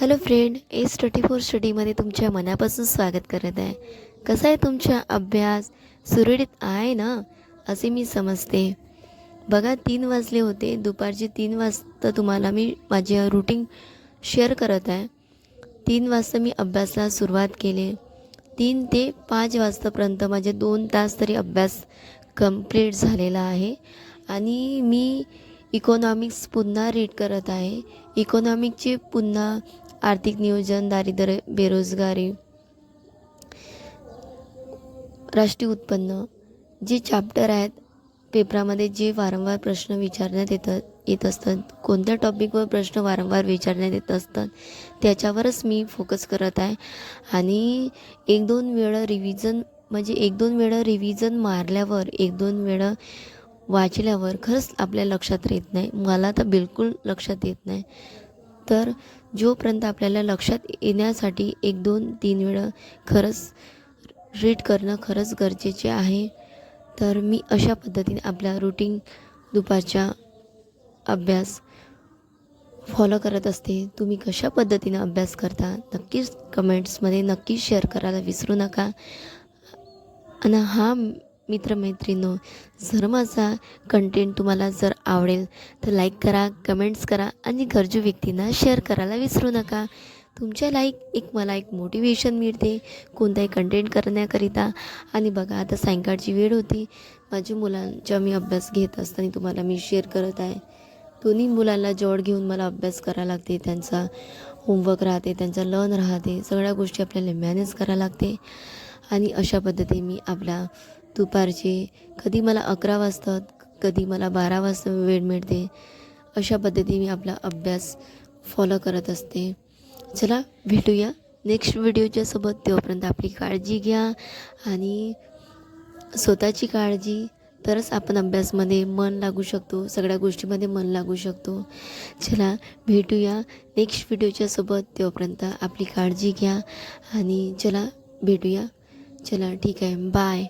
Hello friends study for स्टडीमध्ये तुमच्या मनापासून स्वागत करत आहे. कसा आहे तुमचा अभ्यास? सुरळीत आहे ना? असे मी समजते. बघा तीन वाजले होते. दुपारचे तीन वाजता तुम्हाला मी माझे रुटीन शेअर करत आहे. तीन वाजता मी अभ्यासाला सुरुवात केली. तीन ते पाच वाजतापर्यंत माझे दोन तास तरी अभ्यास कंप्लीट झालेला आहे. आणि मी इकॉनॉमिक्स पुन्हा रीड करत आहे. इकॉनॉमिकचे पुन्हा आर्थिक नियोजन दारिद्र्य बेरोजगारी राष्ट्रीय उत्पन्न जे चॅप्टर आहेत पेपरामध्ये जे वारंवार प्रश्न विचारण्यात येतात येत असतात कोणत्या टॉपिकवर प्रश्न वारंवार विचारण्यात येत असतात त्याच्यावरच मी फोकस करत आहे. आणि एक दोन वेळा रिव्हिजन म्हणजे एक दोन वेळा रिव्हिजन मारल्यावर एक दोन वेळा वाचल्यावर खरंच आपल्या लक्षात येत नाही. मला तर बिलकुल लक्षात येत नाही. तर जोपर्यंत आपल्याला लक्षात येण्यासाठी एक दोन तीन वेळा खरंच रीड करणं खरंच गरजेचे आहे तर मी अशा पद्धतीने आपला रुटीन दुपारच्या अभ्यास फॉलो करत असते. तुम्ही कशा पद्धतीनं अभ्यास करता नक्कीच कमेंट्समध्ये नक्कीच शेअर करायला विसरू नका. आणि हा मित्रमैत्रिणींनो जर माझा कंटेंट तुम्हाला जर आवडेल तर लाईक करा कमेंट्स करा आणि गरजू व्यक्तींना शेअर करायला विसरू नका. तुमच्या लाईक एक मला एक मोटिवेशन मिळते कोणताही कंटेंट करण्याकरिता. आणि बघा आता सायंकाळची वेळ होती. माझ्या मुलांचा मी अभ्यास घेत असताना तुम्हाला मी शेअर करत आहे. दोन्ही मुलांना जोड घेऊन मला अभ्यास करावा लागते त्यांचा होमवर्क राहते त्यांचा लर्न राहते सगळ्या गोष्टी आपल्याला मॅनेज करायला लागते. आणि अशा पद्धतीने मी आपला दुपारचे. कधी मला अकरा वाजतात कधी मला बारा वाजता वेळ मिळते. अशा पद्धतीने मी आपला अभ्यास फॉलो करत असते. चला भेटूया. नेक्स्ट व्हिडिओच्या सोबत. तेव्हापर्यंत आपली काळजी घ्या आणि स्वतःची काळजी. तरच आपण अभ्यासमध्ये मन लागू शकतो. सगळ्या गोष्टीमध्ये मन लागू शकतो. चला भेटूया. नेक्स्ट व्हिडिओच्या सोबत. तेव्हापर्यंत आपली काळजी घ्या आणि चला भेटूया. चला ठीक आहे. बाय